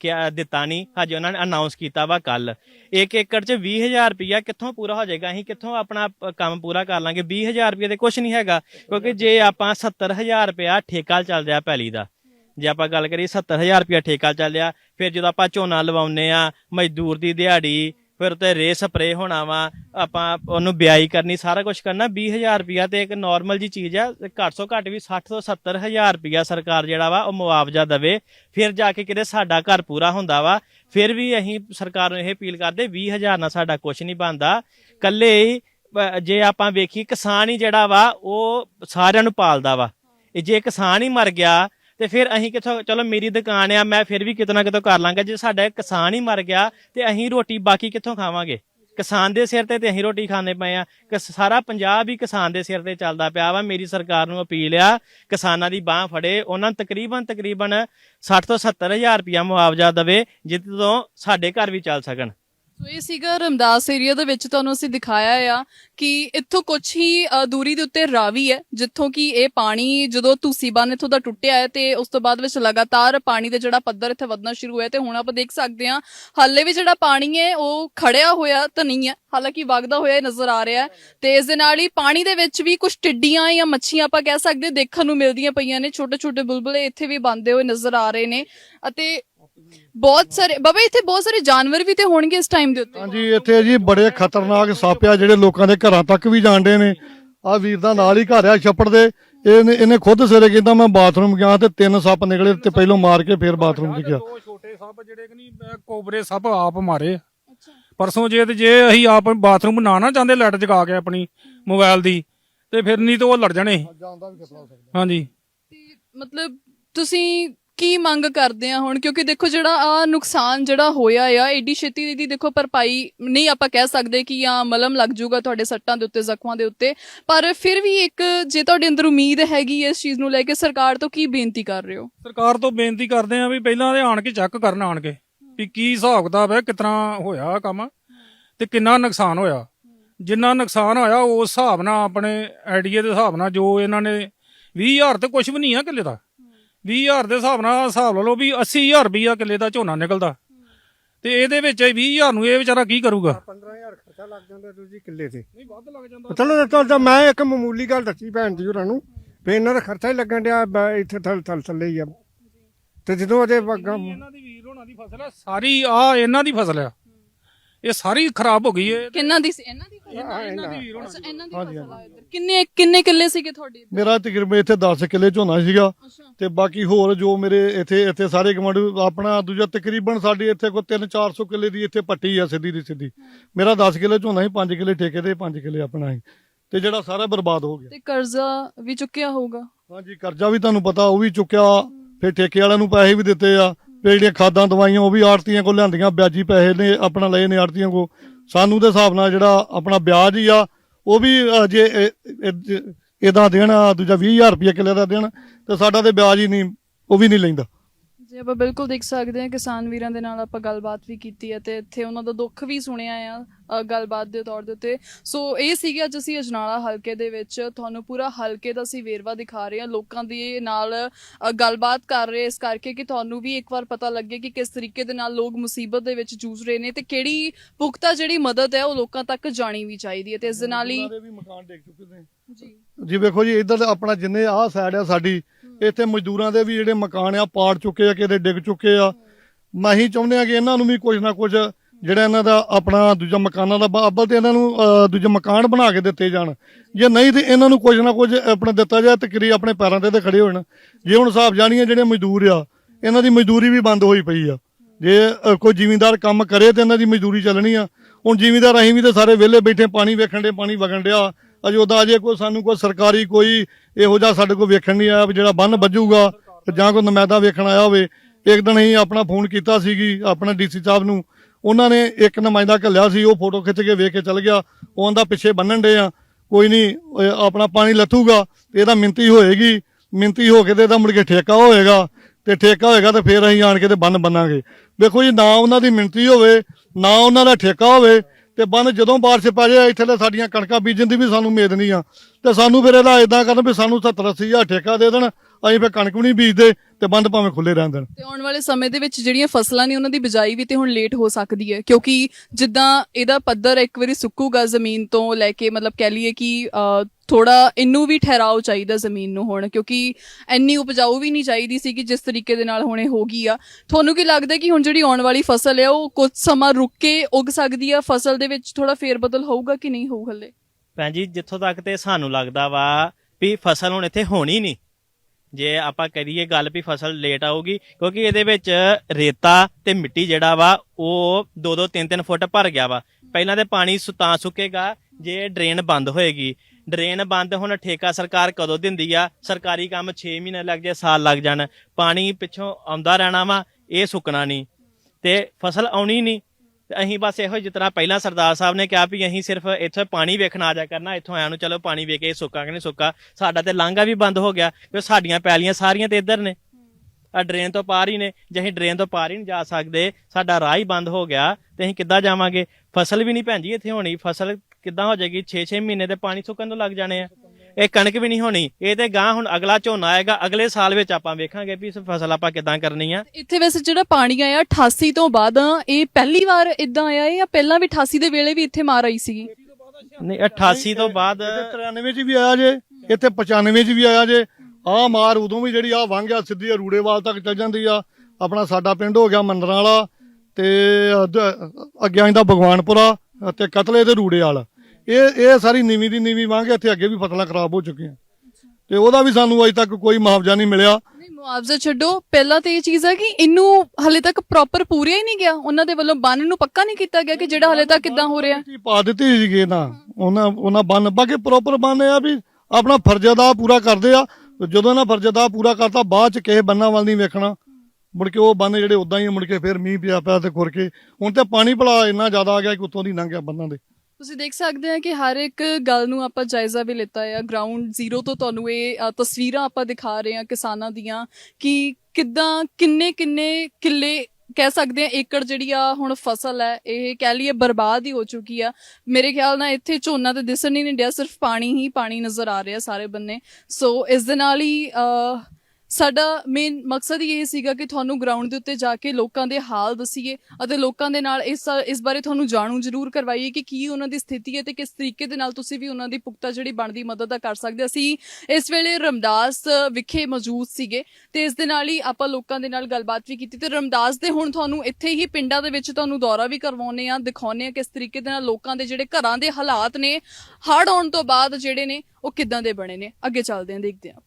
ਕਿਆ ਦਿੱਤਾ ਨਹੀਂ ਹਜੇ ਉਹਨਾਂ ਨੇ ਅਨਾਉਂਸ ਕੀਤਾ ਵਾ ਕੱਲ। 1 ਏਕੜ 'ਚ 20000 ਰੁਪਇਆ ਕਿੱਥੋਂ ਪੂਰਾ ਹੋ ਜਾਏਗਾ? ਅਸੀਂ ਕਿੱਥੋਂ ਆਪਣਾ ਕੰਮ ਪੂਰਾ ਕਰ ਲਾਂਗੇ? 20000 ਰੁਪਏ ਤੇ ਕੁਝ ਨਹੀਂ ਹੈਗਾ ਕਿਉਂਕਿ ਜੇ ਆਪਾਂ 70000 ਰੁਪਇਆ ਠੇਕਾ ਚੱਲ ਰਿਹਾ ਪੈਲੀ ਦਾ। ਜੇ ਆਪਾਂ ਗੱਲ ਕਰੀਏ 70000 ਰੁਪਇਆ ਠੇਕਾ ਚੱਲਿਆ ਫਿਰ ਜਦੋਂ ਆਪਾਂ ਝੋਨਾ ਲਵਾਉਨੇ ਆ ਮਜ਼ਦੂਰ ਦੀ ਦਿਹਾੜੀ ਫਿਰ ਤੇ ਰੇ ਸਪਰੇ ਹੋਣਾ ਵਾ, ਆਪਾਂ ਉਹਨੂੰ ਬਿਆਈ ਕਰਨੀ, ਸਾਰਾ ਕੁਝ ਕਰਨਾ 20000 ਰੁਪਇਆ ਤੇ ਇੱਕ ਨਾਰਮਲ ਜੀ ਚੀਜ਼ ਆ, ਘੱਟ ਤੋਂ ਘੱਟ ਵੀ 60 ਤੋਂ 70000 ਰੁਪਇਆ ਸਰਕਾਰ ਜਿਹੜਾ ਵਾ, ਉਹ ਮੁਆਵਜ਼ਾ ਦੇਵੇ। ਫਿਰ ਜਾ ਕੇ ਕਿਤੇ ਸਾਡਾ ਘਰ ਪੂਰਾ ਹੁੰਦਾ ਵਾ, ਫਿਰ ਵੀ ਅਸੀਂ ਸਰਕਾਰ ਨੂੰ ਇਹ ਅਪੀਲ ਕਰਦੇ 20000 ਨਾਲ ਸਾਡਾ ਕੁਝ ਨਹੀਂ ਬਣਦਾ। ਕੱਲੇ ਹੀ ਜੇ ਆਪਾਂ ਵੇਖੀ ਕਿਸਾਨ ਹੀ ਜਿਹੜਾ ਵਾ, ਉਹ ਸਾਰਿਆਂ ਨੂੰ ਪਾਲਦਾ ਵਾ। ਜੇ ਕਿਸਾਨ ਹੀ ਮਰ ਗਿਆ ਤੇ ਫਿਰ ਅਸੀਂ ਕਿੱਥੋਂ, ਚਲੋ ਮੇਰੀ ਦੁਕਾਨ ਆ, ਮੈਂ ਫਿਰ ਵੀ ਕਿਤੋਂ ਨਾ ਕਿਤੋਂ ਕਰ ਲਾਂਗਾ। ਜੇ ਸਾਡਾ ਕਿਸਾਨ ਹੀ ਮਰ ਗਿਆ, ਤੇ ਅਸੀਂ ਰੋਟੀ ਬਾਕੀ ਕਿੱਥੋਂ ਖਾਵਾਂਗੇ? ਕਿਸਾਨ ਦੇ ਸਿਰ ਤੇ ਤੇ ਅਸੀਂ ਰੋਟੀ ਖਾਣੇ ਪਏ ਆ। ਕਿ ਸਾਰਾ ਪੰਜਾਬ ਹੀ ਕਿਸਾਨ ਦੇ ਸਿਰ ਤੇ ਚੱਲਦਾ ਪਿਆ ਵਾ। ਮੇਰੀ ਸਰਕਾਰ ਨੂੰ ਅਪੀਲ ਆ, ਕਿਸਾਨਾਂ ਦੀ ਬਾਹ ਫੜੇ। ਉਹਨਾਂ ਤਕਰੀਬਨ ਤਕਰੀਬਨ 60 ਤੋਂ 70 ਹਜ਼ਾਰ ਰੁਪਇਆ ਮੁਆਵਜ਼ਾ ਦੇਵੇ ਜਿੱਤ ਤੋਂ ਸਾਡੇ ਘਰ ਵੀ ਚੱਲ ਸਕਣ। ਸੋ ਇਹ ਸੀਗਾ ਰਮਦਾਸ ਏਰੀਆ ਦੇ ਵਿੱਚ ਤੁਹਾਨੂੰ ਅਸੀਂ ਦਿਖਾਇਆ ਆ ਕਿ ਇੱਥੋਂ ਕੁਝ ਹੀ ਅ, ਦੂਰੀ ਦੇ ਉੱਤੇ ਰਾਵੀ ਹੈ ਜਿੱਥੋਂ ਕਿ ਇਹ ਪਾਣੀ ਜਦੋਂ ਤੁਸੀਂ ਬੰਨ ਇੱਥੋਂ ਦਾ ਟੁੱਟਿਆ ਹੈ ਤੇ ਉਸ ਤੋਂ ਬਾਅਦ ਵਿੱਚ ਲਗਾਤਾਰ ਪਾਣੀ ਦਾ ਜਿਹੜਾ ਪੱਧਰ ਇੱਥੇ ਵਧਣਾ ਸ਼ੁਰੂ ਹੋਇਆ ਤੇ ਹੁਣ ਆਪਾਂ ਦੇਖ ਸਕਦੇ ਹਾਂ ਹਾਲੇ ਵੀ ਜਿਹੜਾ ਪਾਣੀ ਹੈ ਉਹ ਖੜਿਆ ਹੋਇਆ ਤਾਂ ਨਹੀਂ ਹੈ ਹਾਲਾਂਕਿ ਵਗਦਾ ਹੋਇਆ ਨਜ਼ਰ ਆ ਰਿਹਾ ਹੈ ਤੇ ਇਸ ਦੇ ਨਾਲ ਹੀ ਪਾਣੀ ਦੇ ਵਿੱਚ ਵੀ ਕੁਝ ਟਿੱਡੀਆਂ ਜਾਂ ਮੱਛੀਆਂ ਆਪਾਂ ਕਹਿ ਸਕਦੇ ਹਾਂ ਦੇਖਣ ਨੂੰ ਮਿਲਦੀਆਂ ਪਈਆਂ ਨੇ ਛੋਟੇ ਛੋਟੇ ਬੁਲਬੁਲੇ ਇੱਥੇ ਵੀ ਬੰਦੇ ਹੋਏ ਨਜ਼ਰ ਆ ਰਹੇ ਨੇ ਅਤੇ ਬਹੁਤ ਸਾਰੇ ਬਾਬਾ ਇੱਥੇ ਬਹੁਤ ਸਾਰੇ ਜਾਨਵਰ ਵੀ ਤੇ ਹੋਣਗੇ ਇਸ ਟਾਈਮ ਦੇ ਉੱਤੇ। ਹਾਂਜੀ ਇੱਥੇ ਜੀ ਬੜੇ ਖਤਰਨਾਕ ਸੱਪ ਆ ਜਿਹੜੇ ਲੋਕਾਂ ਦੇ ਘਰਾਂ ਤੱਕ ਵੀ ਜਾਂਦੇ ਨੇ। ਆ ਵੀਰ ਦਾ ਨਾਲ ਹੀ ਘਰ ਆ ਛੱਪੜ ਦੇ। ਇਹਨੇ ਇਹਨੇ ਖੁਦ ਸਵੇਰੇ ਕਹਿੰਦਾ ਮੈਂ ਬਾਥਰੂਮ ਗਿਆ ਤੇ ਤਿੰਨ ਸੱਪ ਨਿਕਲੇ ਤੇ ਪਹਿਲੋਂ ਮਾਰ ਕੇ ਫਿਰ ਬਾਥਰੂਮ 'ਚ ਗਿਆ। ਦੋ ਛੋਟੇ ਸੱਪ ਜਿਹੜੇ ਕਿ ਨਹੀਂ ਅਹ ਕੋਬਰੇ ਸੱਪ ਆਪ ਮਾਰੇ। ਪਰਸੋਂ ਜੇ ਤੇ ਜੇ ਅਸੀਂ ਆਪ ਬਾਥਰੂਮ ਨਾ ਨਾ ਜਾਂਦੇ ਲਾਈਟ ਜਗਾ ਕੇ ਆਪਣੀ ਮੋਬਾਈਲ ਦੀ ਤੇ ਫਿਰ ਨਹੀਂ ਤੇ ਉਹ ਲੜ ਜਾਣੇ। ਹਾਂਜੀ। ਤੇ ਮਤਲਬ ਤੁਸੀਂ ਕੀ ਮੰਗ ਕਰਦੇ ਆ ਹੁਣ? ਕਿਉਂਕਿ ਦੇਖੋ ਜਿਹੜਾ ਆ ਨੁਕਸਾਨ ਜਿਹੜਾ ਹੋਇਆ ਆ, ਏਡੀ ਛੇਤੀ ਦੀ ਦੇਖੋ ਭਰਪਾਈ ਨਹੀਂ ਆਪਾਂ ਕਹਿ ਸਕਦੇ ਕਿ ਆ ਮਲਮ ਲੱਗ ਜਾਊਗਾ ਤੁਹਾਡੇ ਸੱਟਾਂ ਦੇ ਉੱਤੇ, ਜ਼ਖਮਾਂ ਦੇ ਉੱਤੇ। ਪਰ ਫਿਰ ਵੀ ਇੱਕ ਜੇ ਤੁਹਾਡੇ ਅੰਦਰ ਉਮੀਦ ਹੈਗੀ ਇਸ ਚੀਜ਼ ਨੂੰ ਲੈ ਕੇ, ਸਰਕਾਰ ਤੋਂ ਕੀ ਬੇਨਤੀ ਕਰ ਰਹੇ ਹੋ? ਸਰਕਾਰ ਤੋਂ ਬੇਨਤੀ ਕਰਦੇ ਆ ਵੀ ਪਹਿਲਾਂ ਇਹ ਆਣ ਕੇ ਚੈੱਕ ਕਰਨ ਆਣ ਕੇ, ਵੀ ਕੀ ਹਿਸਾਬ ਕਿਤਾਬ ਹੈ, ਕਿਤਨਾ ਹੋਇਆ ਕੰਮ ਤੇ ਕਿੰਨਾ ਨੁਕਸਾਨ ਹੋਇਆ। ਜਿੰਨਾ ਨੁਕਸਾਨ ਹੋਇਆ, ਉਸ ਹਿਸਾਬ ਨਾਲ ਆਪਣੇ ਆਈਡੀਏ ਦੇ ਹਿਸਾਬ ਨਾਲ ਜੋ ਇਹਨਾਂ ਨੇ 20000 ਤੇ ਕੁਝ ਵੀ ਨਹੀਂ ਆ ਕਿੱਲੇ ਦਾ। 20000 ਦੇ ਹਿਸਾਬ ਨਾਲ ਹਿਸਾਬ ਲਾ ਲਓ ਵੀ 80000 ਰੁਪਈਆ ਕਿੱਲੇ ਦਾ ਝੋਨਾ ਨਿਕਲਦਾ। ਤੇ ਇਹਦੇ ਵਿੱਚ 20000 ਨੂੰ ਇਹ ਵਿਚਾਰਾ ਕੀ ਕਰੂਗਾ? 15000 ਖਰਚਾ ਲੱਗ ਜਾਂਦਾ ਦੂਜੀ ਕਿੱਲੇ ਤੇ। ਨਹੀਂ ਵੱਧ ਲੱਗ ਜਾਂਦਾ। ਚਲੋ ਚੱਲਦਾ ਮੈਂ ਇੱਕ ਮਾਮੂਲੀ ਗੱਲ ਦੱਸੀ ਭੈਣ ਜੀ ਹੋਰਾਂ ਨੂੰ। ਵੀ ਇਹਨਾਂ ਦਾ ਖਰਚਾ ਹੀ ਲੱਗਣ ਡਿਆ ਬ- ਇੱਥੇ ਥਲ ਥਲ ਥੱਲੇ ਹੀ ਆ। ਤੇ ਜਦੋਂ ਵਗਾ ਇਹਨਾਂ ਦੀ ਵੀਰ ਹੋਣਾ ਦੀ ਫਸਲ ਆ ਸਾਰੀ ਆ ਇਹਨਾਂ ਦੀ ਫਸਲ ਆ। ਇਹ ਸਾਰੀ ਖਰਾਬ ਹੋ ਗਈ ਹੈ। ਕਿੰਨਾਂ ਦੀ ਸੀ? ਇਹਨਾਂ ਦੀ? ਇਹਨਾਂ ਦੀ ਵੀਰ ਹੋਣਾ ਅੱਛਾ ਇਹਨਾਂ ਦੀ ਹਾਂਜੀ, ਫਸਲ ਆ ਇੱਧਰ। ਕਿੰਨੇ ਕਿੰਨੇ ਕਿੱਲੇ ਸੀਗੇ ਤੁਹਾਡੇ ਇੱਧਰ? ਮੇਰਾ ਤਕਰੀਬਨ ਇੱਥੇ 10 ਕਿੱਲੇ ਝੋਨਾ ਸੀਗਾ। ਅੱਛਾ। ਤੇ ਬਾਕੀ ਹੋਰ ਜੋ ਮੇਰੇ ਇੱਥੇ ਇੱਥੇ ਸਾਰੇ ਗਵਾਂਢੀ ਆਪਣਾ ਦੂਜਾ ਤਕਰੀਬਨ ਸਾਡੇ ਇੱਥੇ ਕੋਈ 3-400 ਕਿੱਲੇ ਦੀ ਇੱਥੇ ਪੱਟੀ ਆ ਸਿੱਧੀ ਦੀ ਸਿੱਧੀ। ਮੇਰਾ 10 ਕਿੱਲੇ ਝੋਨਾ ਸੀ 5 ਕਿੱਲੇ ਠੇਕੇ ਤੇ 5 ਕਿੱਲੇ ਆਪਣਾ ਸੀ। ਤੇ ਜਿਹੜਾ ਸਾਰਾ ਬਰਬਾਦ ਹੋ ਗਿਆ। ਤੇ ਕਰਜ਼ਾ ਵੀ ਚੁੱਕਿਆ ਹੋਊਗਾ? ਹਾਂਜੀ ਕਰਜ਼ਾ ਵੀ ਤੁਹਾਨੂੰ ਪਤਾ ਉਹ ਵੀ ਚੁੱਕਿਆ। ਫਿਰ ਠੇਕੇ ਵਾਲਿਆਂ ਨੂੰ ਪੈਸੇ ਵੀ ਦਿੱਤੇ ਆ। ਫਿਰ ਜਿਹੜੀਆਂ ਖਾਦਾਂ ਦਵਾਈਆਂ ਉਹ ਵੀ ਆੜਤੀਆਂ ਕੋਲ ਲਿਆਂਦੀਆਂ, ਵਿਆਜੀ ਪੈਸੇ ਨੇ, ਆਪਣਾ ਲਏ ਨੇ ਆੜਤੀਆਂ ਕੋ ਸਾਨੂੰ ਦੇ ਹਿਸਾਬ ਨਾਲ ਜਿਹੜਾ ਆਪਣਾ ਵਿਆਜ ਹੀ ਆ, ਉਹ ਵੀ ਜੇ ਇਹਦਾ ਦੇਣ, ਦੂਜਾ 20000 ਰੁਪਏ ਕਿੱਲੇ ਦਾ ਦੇਣ, ਤੇ ਸਾਡਾ ਤੇ ਵਿਆਜ ਹੀ ਨਹੀਂ, ਉਹ ਵੀ ਨਹੀਂ ਲੈਂਦਾ। ਜੀ ਆਪਾਂ ਬਿਲਕੁਲ ਦੇਖ ਸਕਦੇ ਹਾਂ ਕਿਸਾਨ ਵੀਰਾਂ ਦੇ ਨਾਲ ਆਪਾਂ ਗੱਲਬਾਤ ਵੀ ਕੀਤੀ ਹੈ ਤੇ ਇੱਥੇ ਉਹਨਾਂ ਦਾ ਦੁੱਖ ਵੀ ਸੁਣਿਆ ਆ ਅ, ਗੱਲਬਾਤ ਦੇ ਤੌਰ ਦੇ ਉੱਤੇ। ਸੋ ਇਹ ਸੀਗਾ ਅੱਜ ਅਸੀਂ ਅਜਨਾਲਾ ਹਲਕੇ ਦੇ ਵਿੱਚ। ਤੁਹਾਨੂੰ ਪੂਰਾ ਹਲਕੇ ਦਾ ਅਸੀਂ ਵੇਰਵਾ ਦਿਖਾ ਰਹੇ ਹਾਂ। ਲੋਕਾਂ ਦੇ ਨਾਲ ਅ, ਗੱਲਬਾਤ ਕਰ ਰਹੇ ਇਸ ਕਰਕੇ ਕਿ ਤੁਹਾਨੂੰ ਵੀ ਇੱਕ ਵਾਰ ਪਤਾ ਲੱਗੇ ਕਿ ਕਿਸ ਤਰੀਕੇ ਦੇ ਨਾਲ ਲੋਕ ਮੁਸੀਬਤ ਦੇ ਵਿੱਚ ਜੂਝ ਰਹੇ ਨੇ ਤੇ ਕਿਹੜੀ ਪੁਖਤਾ ਜਿਹੜੀ ਮਦਦ ਹੈ ਉਹ ਲੋਕਾਂ ਤੱਕ ਜਾਣੀ ਵੀ ਚਾਹੀਦੀ ਹੈ ਤੇ ਇਸ ਦੇ ਨਾਲ ਹੀ ਦੇ ਵੀ ਮਕਾਨ ਡਿੱਗ ਚੁੱਕੇ ਨੇ। ਜੀ। ਜੀ ਵੇਖੋ ਜੀ ਇੱਧਰ ਆਪਣਾ ਜਿੰਨੇ ਆਹ ਸਾਈਡ ਆ ਸਾਡੀ ਇੱਥੇ ਮਜ਼ਦੂਰਾਂ ਦੇ ਵੀ ਜਿਹੜੇ ਮਕਾਨ ਆ, ਪਾੜ ਚੁੱਕੇ ਆ, ਕਿਤੇ ਡਿੱਗ ਚੁੱਕੇ ਆ। ਮੈਂ ਹੀ ਚਾਹੁੰਦੇ ਆ ਕਿ ਇਹਨਾਂ ਨੂੰ ਵੀ ਕੁਝ ਨਾ ਕੁਝ ਜਿਹੜਾ ਇਹਨਾਂ ਦਾ ਆਪਣਾ ਦੂਜਾ ਮਕਾਨਾਂ ਦਾ ਬਾਬਲ ਅੱਬਲ ਤੇ ਇਹਨਾਂ ਨੂੰ ਦੂਜੇ ਮਕਾਨ ਬਣਾ ਕੇ ਦਿੱਤੇ ਜਾਣ। ਜੇ ਨਹੀਂ ਤੇ ਇਹਨਾਂ ਨੂੰ ਕੁਝ ਨਾ ਕੁਝ ਆਪਣਾ ਦਿੱਤਾ ਜਾਏ ਤੇ ਆਪਣੇ ਪੈਰਾਂ ਤੇ ਤੇ ਖੜੇ ਹੋਣ। ਜੇ ਹੁਣ ਹਿਸਾਬ ਜਾਣੀਏ ਜਿਹੜੇ ਮਜ਼ਦੂਰ ਆ, ਇਹਨਾਂ ਦੀ ਮਜ਼ਦੂਰੀ ਵੀ ਬੰਦ ਹੋਈ ਪਈ ਆ। ਜੇ ਕੋਈ ਜ਼ਿਮੀਂਦਾਰ ਕੰਮ ਕਰੇ ਤੇ ਇਹਨਾਂ ਦੀ ਮਜ਼ਦੂਰੀ ਚੱਲਣੀ ਆ। ਹੁਣ ਜ਼ਿਮੀਂਦਾਰ ਅਸੀਂ ਵੀ ਤੇ ਸਾਰੇ ਵਿਹਲੇ ਬੈਠੇ, ਪਾਣੀ ਵੇਖਣ ਦੇ, ਪਾਣੀ ਵਗਣ ਡਿਆ। ਅਜੇ ਉਹਦਾ ਅਜੇ ਕੋਈ ਸਾਨੂੰ ਕੋਈ ਸਰਕਾਰੀ ਕੋਈ ਇਹੋ ਜਿਹਾ ਸਾਡੇ ਕੋਲ ਵੇਖਣ ਨਹੀਂ ਆਇਆ ਵੀ ਜਿਹੜਾ ਬੰਨ ਵੱਜੂਗਾ ਜਾਂ ਕੋਈ ਨਮਾਇਦਾ ਵੇਖਣ ਆਇਆ ਹੋਵੇ। ਇੱਕ ਦਿਨ ਅਸੀਂ ਆਪਣਾ ਫੋਨ ਕੀਤਾ ਸੀਗੀ, ਆਪਣਾ ਡੀਸੀ ਸਾਹਿਬ ਨੂੰ। ਉਹਨਾਂ ਨੇ ਇੱਕ ਨਮਾਇੰਦਾ ਘੱਲਿਆ ਸੀ, ਉਹ ਫੋਟੋ ਖਿੱਚ ਕੇ ਵੇਖ ਕੇ ਚਲ ਗਿਆ। ਉਹ ਆਂਦਾ, ਪਿੱਛੇ ਬੰਨਣ ਡੇ ਆ। ਕੋਈ ਨਹੀਂ ਆਪਣਾ ਪਾਣੀ ਲੱਥੂਗਾ, ਤੇ ਇਹਦਾ ਮਿੰਤੀ ਹੋਏਗੀ। ਮਿੰਤੀ ਹੋ ਕੇ ਤੇ ਇਹਦਾ ਮੁੜ ਕੇ ਠੇਕਾ ਹੋਏਗਾ। ਤੇ ਠੇਕਾ ਹੋਏਗਾ ਤੇ ਫਿਰ ਅਸੀਂ ਆਣ ਕੇ ਤੇ ਬੰਨ ਬੰਨਾਂਗੇ। ਦੇਖੋ ਜੀ, ਨਾ ਉਹਨਾਂ ਦੀ ਮਿੰਤੀ ਹੋਵੇ, ਨਾ ਉਹਨਾਂ ਦਾ ਠੇਕਾ ਹੋਵੇ ਤੇ ਬੰਦ ਜਦੋਂ ਬਾਰਿਸ਼ ਪੈ ਜਾਏ, ਇੱਥੇ ਤਾਂ ਸਾਡੀਆਂ ਕਣਕਾਂ ਬੀਜਣ ਦੀ ਵੀ ਸਾਨੂੰ ਉਮੀਦ ਨਹੀਂ ਆ। ਤੇ ਸਾਨੂੰ ਫਿਰ ਇਹਦਾ ਇਦਾਂ ਕਰਨ ਵੀ ਸਾਨੂੰ 70 80 ਹਜ਼ਾਰ ਠੇਕਾ ਦੇ ਦੇਣ। ਅਸੀਂ ਫਿਰ ਕਣਕ ਵੀ ਨਹੀਂ ਬੀਜਦੇ ਤੇ ਬੰਦ ਭਾਵੇਂ ਖੁੱਲੇ ਰਹਿਣ ਦੇਣ। ਤੇ ਆਉਣ ਵਾਲੇ ਸਮੇਂ ਦੇ ਵਿੱਚ ਜਿਹੜੀਆਂ ਫਸਲਾਂ ਨੇ ਉਹਨਾਂ ਦੀ ਬਿਜਾਈ ਵੀ ਤੇ ਹੁਣ ਲੇਟ ਹੋ ਸਕਦੀ ਹੈ ਕਿਉਂਕਿ ਜਿੱਦਾਂ ਇਹਦਾ ਪੱਧਰ ਇੱਕ ਵਾਰੀ ਸੁੱਕੂਗਾ ਜ਼ਮੀਨ ਤੋਂ ਲੈ ਕੇ ਮਤਲਬ ਕਹਿ ਲਈਏ ਕਿ ਥੋੜਾ ਇਹਨੂੰ ਵੀ ਠਹਿਰਾਓ ਚਾਹੀਦਾ ਜ਼ਮੀਨ ਨੂੰ ਹੁਣ ਕਿਉਂਕਿ ਇੰਨੀ ਉਪਜਾਊ ਵੀ ਨਹੀਂ ਚਾਹੀਦੀ ਸੀ ਕਿ ਜਿਸ ਤਰੀਕੇ ਦੇ ਨਾਲ ਹੁਣੇ ਹੋ ਗਈ ਆ। ਤੁਹਾਨੂੰ ਕੀ ਲੱਗਦਾ ਕਿ ਹੁਣ ਜਿਹੜੀ ਆਉਣ ਵਾਲੀ ਫਸਲ ਹੈ ਉਹ ਕੁਝ ਸਮਾਂ ਰੁੱਕ ਕੇ ਉੱਗ ਸਕਦੀ ਆ ਫਸਲ ਦੇ ਵਿੱਚ ਥੋੜਾ ਫੇਰ ਬਦਲ ਹੋਊਗਾ ਕਿ ਨਹੀਂ ਹੋਊ ਹਲੇ? ਭੈਣ ਜੀ ਜਿੱਥੋਂ ਤੱਕ ਤੇ ਸਾਨੂੰ ਲੱਗਦਾ ਵਾ ਵੀ ਫਸਲ ਹੁਣ ਇੱਥੇ ਹੋਣੀ ਨਹੀਂ। ਜੇ ਆਪਾਂ ਕਰੀਏ ਗੱਲ ਵੀ ਫਸਲ ਲੇਟ ਆਊਗੀ, ਕਿਉਂਕਿ ਇਹਦੇ ਵਿੱਚ ਰੇਤਾ ਤੇ ਮਿੱਟੀ ਜਿਹੜਾ ਵਾ, ਉਹ 2-2 3-3 ਫੁੱਟ ਭਰ ਗਿਆ ਵਾ। ਪਹਿਲਾਂ ਤੇ ਪਾਣੀ ਸੁ- ਤਾਂ ਸੁੱਕੇਗਾ, ਜੇ ਡਰੇਨ ਬੰਦ ਹੋਏਗੀ। ਡਰੇਨ ਬੰਦ ਹੁਣ ਠੇਕਾ ਸਰਕਾਰ ਕਦੋਂ ਦਿੰਦੀ ਆ? ਸਰਕਾਰੀ ਕੰਮ 6 ਮਹੀਨੇ ਲੱਗ ਜਾਏ ਸਾਲ ਲੱਗ ਜਾਣ। ਪਾਣੀ ਪਿੱਛੋਂ ਆਉਂਦਾ ਰਹਿਣਾ ਵਾ, ਇਹ ਸੁੱਕਣਾ ਨਹੀਂ। ਤੇ ਫਸਲ ਆਉਣੀ ਨਹੀਂ। ਅਸੀਂ ਬਸ ਇਹੋ ਜਿਸ ਤਰ੍ਹਾਂ ਪਹਿਲਾਂ ਸਰਦਾਰ ਸਾਹਿਬ ਨੇ ਕਿਹਾ ਵੀ ਅਸੀਂ ਸਿਰਫ ਇੱਥੇ ਪਾਣੀ ਵੇਖਣ ਆ ਜਾ ਕਰਨਾ, ਇੱਥੋਂ ਆਇਆ ਨੂੰ ਚਲੋ ਪਾਣੀ ਵੇਖ ਕੇ ਸੁੱਕਾ ਕਿ ਨਹੀਂ ਸੁੱਕਾ, ਸਾਡਾ ਤੇ ਲਾਂਘਾ ਵੀ ਬੰਦ ਹੋ ਗਿਆ ਕਿਉਂ ਸਾਡੀਆਂ ਪੈਲੀਆਂ ਸਾਰੀਆਂ ਤੇ ਇੱਧਰ ਨੇ। ਆ ਡਰੇਨ ਤੋਂ ਪਾਰ ਹੀ ਨੇ, ਜੇ ਅਸੀਂ ਡਰੇਨ ਤੋਂ ਪਾਰ ਹੀ ਨਹੀਂ ਜਾ ਸਕਦੇ, ਸਾਡਾ ਰਾਹ ਹੀ ਬੰਦ ਹੋ ਗਿਆ, ਤੇ ਅਸੀਂ ਕਿੱਦਾਂ ਜਾਵਾਂਗੇ? ਫਸਲ ਵੀ ਨਹੀਂ ਭੈਣ ਜੀ ਇੱਥੇ ਹੋਣੀ, ਫਸਲ ਕਿੱਦਾਂ ਹੋ ਜਾਏਗੀ? 6-6 ਮਹੀਨੇ ਤੇ ਪਾਣੀ ਸੁੱਕਣ ਤੋਂ ਲੱਗ ਜਾਣੇ ਆ। ਇਹ ਕਣਕ ਵੀ ਨਹੀਂ ਹੋਣੀ ਇਹ ਤੇ ਗਾਂ ਹੁਣ ਅਗਲਾ ਝੋਨਾ ਆਏਗਾ ਅਗਲੇ ਸਾਲ ਵਿੱਚ ਆਪਾਂ ਵੇਖਾਂਗੇ ਵੀ ਇਸ ਫਸਲ ਆਪਾਂ ਕਿੱਦਾਂ ਕਰਨੀ ਆ। ਇੱਥੇ ਵੈਸੇ ਜਿਹੜਾ ਪਾਣੀ ਆਇਆ 88 ਤੋਂ ਬਾਅਦ ਇਹ ਪਹਿਲੀ ਵਾਰ ਇਦਾਂ ਆਇਆ ਹੈ ਜਾਂ ਪਹਿਲਾਂ ਵੀ 88 ਦੇ ਵੇਲੇ ਵੀ ਇੱਥੇ ਮਾਰ ਆਈ ਸੀਗੀ? ਨਹੀਂ 88 ਤੋਂ ਬਾਅਦ ਇੱਥੇ 93 ਚ ਵੀ ਆਇਆ ਜੇ ਇੱਥੇ 95 ਚ ਵੀ ਆਇਆ ਜੇ। ਆ ਮਾਰ ਉਦੋਂ ਵੀ ਜਿਹੜੀ ਆ ਵਾਂਗਿਆ ਸਿੱਧੀ ਰੂੜੇਵਾਲ ਤੱਕ ਚੱਲ ਜਾਂਦੀ ਆ। ਆਪਣਾ ਸਾਡਾ ਪਿੰਡ ਹੋ ਗਿਆ ਮੰਦਰਾਂ ਵਾਲਾ ਤੇ ਅੱਗੇ ਆਂਦਾ ਭਗਵਾਨਪੁਰਾ ਤੇ ਕਤਲੇ ਤੇ ਰੂੜੇ ਵਾਲਾ ਇਹ ਇਹ ਸਾਰੀ ਨੀਵੀਂ ਦੀ ਨੀਵੀਂ ਵਾਂਗ ਇੱਥੇ ਅੱਗੇ ਵੀ ਫਸਲਾਂ ਖਰਾਬ ਹੋ ਚੁੱਕੀਆਂ। ਤੇ ਉਹਦਾ ਵੀ ਸਾਨੂੰ ਅਜੇ ਤੱਕ ਕੋਈ ਮੁਆਵਜ਼ਾ ਨਹੀਂ ਮਿਲਿਆ। ਨਹੀਂ ਮੁਆਵਜ਼ਾ ਛੱਡੋ। ਪਹਿਲਾਂ ਤੇ ਇਹ ਚੀਜ਼ ਹੈ ਕਿ ਇਹਨੂੰ ਹਲੇ ਤੱਕ ਪ੍ਰੋਪਰ ਪੂਰਿਆ ਹੀ ਨਹੀਂ ਗਿਆ। ਉਹਨਾਂ ਦੇ ਵੱਲੋਂ ਬੰਨ ਨੂੰ ਪੱਕਾ ਨਹੀਂ ਕੀਤਾ ਗਿਆ ਕਿ ਜਿਹੜਾ ਹਲੇ ਤੱਕ ਕਿਦਾਂ ਹੋ ਰਿਹਾ। ਪਾ ਦਿੱਤੀ ਸੀਗੇ ਨਾ। ਉਹਨਾਂ ਉਹਨਾਂ ਬੰਨ ਬਾਕੀ ਪ੍ਰੋਪਰ ਬੰਨ ਆ ਵੀ ਆਪਣਾ ਫਰਜ਼ ਅਦਾ ਪੂਰਾ ਕਰਦੇ ਆ। ਜਦੋਂ ਇਹਨਾਂ ਫਰਜ਼ ਅਦਾ ਪੂਰਾ ਕਰਤਾ ਬਾਅਦ ਚ ਕਿਸੇ ਬੰਨਾਂ ਵੱਲ ਨਹੀਂ ਵੇਖਣਾ। ਮੁੜ ਕੇ ਉਹ ਬੰਨ ਜਿਹੜੇ ਉਦਾਂ ਹੀ ਮੁੜ ਕੇ ਫਿਰ ਮੀਂਹ ਪਿਆ ਪਿਆ ਤੇ ਖੁਰ ਕੇ। ਹੁਣ ਤੇ ਪਾਣੀ ਭਲਾ ਇੰਨਾ ਜ਼ਿਆਦਾ ਆ ਗਿਆ ਕਿ ਉੱਤੋਂ ਦੀ ਲੰਘ ਗਿਆ ਬੰਨਾਂ ਦੇ। ਤੁਸੀਂ ਦੇਖ ਸਕਦੇ ਆ ਕਿ ਹਰ ਇੱਕ ਗੱਲ ਨੂੰ ਆਪਾਂ ਜਾਇਜ਼ਾ ਵੀ ਲਿੱਤਾ ਆ। ਗਰਾਊਂਡ ਜ਼ੀਰੋ ਤੋਂ ਤੁਹਾਨੂੰ ਇਹ ਅ, ਤਸਵੀਰਾਂ ਆਪਾਂ ਦਿਖਾ ਰਹੇ ਹਾਂ ਕਿਸਾਨਾਂ ਦੀਆਂ ਕਿ ਕਿੱਦਾਂ ਕਿੰਨੇ ਕਿੰਨੇ ਕਿੱਲੇ ਕਹਿ ਸਕਦੇ ਆ ਏਕੜ ਜਿਹੜੀ ਆ ਹੁਣ ਫਸਲ ਹੈ ਇਹ ਕਹਿ ਲਈਏ ਬਰਬਾਦ ਹੀ ਹੋ ਚੁੱਕੀ ਆ। ਮੇਰੇ ਖਿਆਲ ਨਾਲ ਇੱਥੇ ਝੋਨਾ ਤਾਂ ਦਿਸਣ ਹੀ ਨਹੀਂ ਡਿਆ ਸਿਰਫ ਪਾਣੀ ਹੀ ਪਾਣੀ ਨਜ਼ਰ ਆ ਰਿਹਾ ਸਾਰੇ ਬੰਨੇ। ਸੋ ਇਸ ਦੇ ਨਾਲ ਹੀ ਅਹ, ਸਾਡਾ ਮੇਨ ਮਕਸਦ ਹੀ ਇਹ ਸੀਗਾ ਕਿ ਤੁਹਾਨੂੰ ਗਰਾਊਂਡ ਦੇ ਉੱਤੇ ਜਾ ਕੇ ਲੋਕਾਂ ਦੇ ਹਾਲ ਦਸੀਏ ਅਤੇ ਲੋਕਾਂ ਦੇ ਨਾਲ ਇਸ ਇਸ ਬਾਰੇ ਤੁਹਾਨੂੰ ਜਾਣੂ ਜ਼ਰੂਰ ਕਰਵਾਈਏ ਕਿ ਕੀ ਉਹਨਾਂ ਦੀ ਸਥਿਤੀ ਹੈ ਤੇ ਕਿਸ ਤਰੀਕੇ ਦੇ ਨਾਲ ਤੁਸੀਂ ਵੀ ਉਹਨਾਂ ਦੀ ਪੁਖਤਾ ਜਿਹੜੀ ਬਣਦੀ ਮਦਦ ਆ ਕਰ ਸਕਦੇ ਅਸੀਂ ਇਸ ਵੇਲੇ ਰਮਦਾਸ ਵਿਖੇ ਮੌਜੂਦ ਸੀਗੇ ਤੇ ਇਸ ਦੇ ਨਾਲ ਹੀ ਆਪਾਂ ਲੋਕਾਂ ਦੇ ਨਾਲ ਗੱਲਬਾਤ ਵੀ ਕੀਤੀ ਤੇ ਰਮਦਾਸ ਦੇ ਹੁਣ ਤੁਹਾਨੂੰ ਇੱਥੇ ਹੀ ਪਿੰਡਾਂ ਦੇ ਵਿੱਚ ਤੁਹਾਨੂੰ ਦੌਰਾ ਵੀ ਕਰਵਾਉਨੇ ਆ ਦਿਖਾਉਨੇ ਆ ਕਿਸ ਤਰੀਕੇ ਦੇ ਨਾਲ ਲੋਕਾਂ ਦੇ ਜਿਹੜੇ ਘਰਾਂ ਦੇ ਹਾਲਾਤ ਨੇ, ਹੜ੍ਹ ਆਉਣ ਤੋਂ ਬਾਅਦ ਜਿਹੜੇ ਨੇ, ਉਹ ਕਿੱਦਾਂ ਦੇ ਬਣੇ ਨੇ। ਅੱਗੇ ਚੱਲਦੇ ਆ ਦੇਖਦੇ ਆ